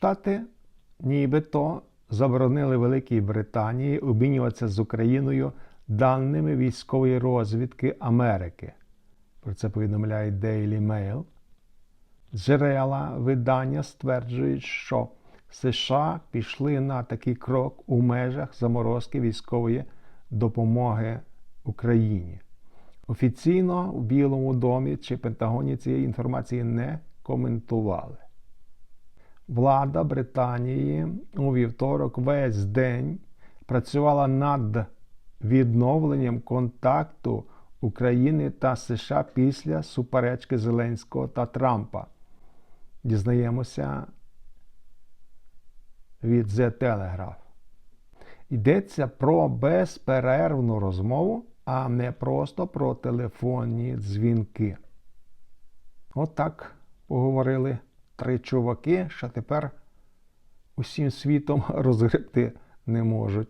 Штати нібито заборонили Великій Британії обмінюватися з Україною даними військової розвідки Америки. Про це повідомляє Daily Mail. Джерела видання стверджують, що США пішли на такий крок у межах заморозки військової допомоги Україні. Офіційно в Білому домі чи Пентагоні цієї інформації не коментували. Влада Британії у вівторок весь день працювала над відновленням контакту України та США після суперечки Зеленського та Трампа. Дізнаємося від The Telegraph. Йдеться про безперервну розмову, а не просто про телефонні дзвінки. Отак поговорили три чуваки, що тепер усім світом розгребти не можуть.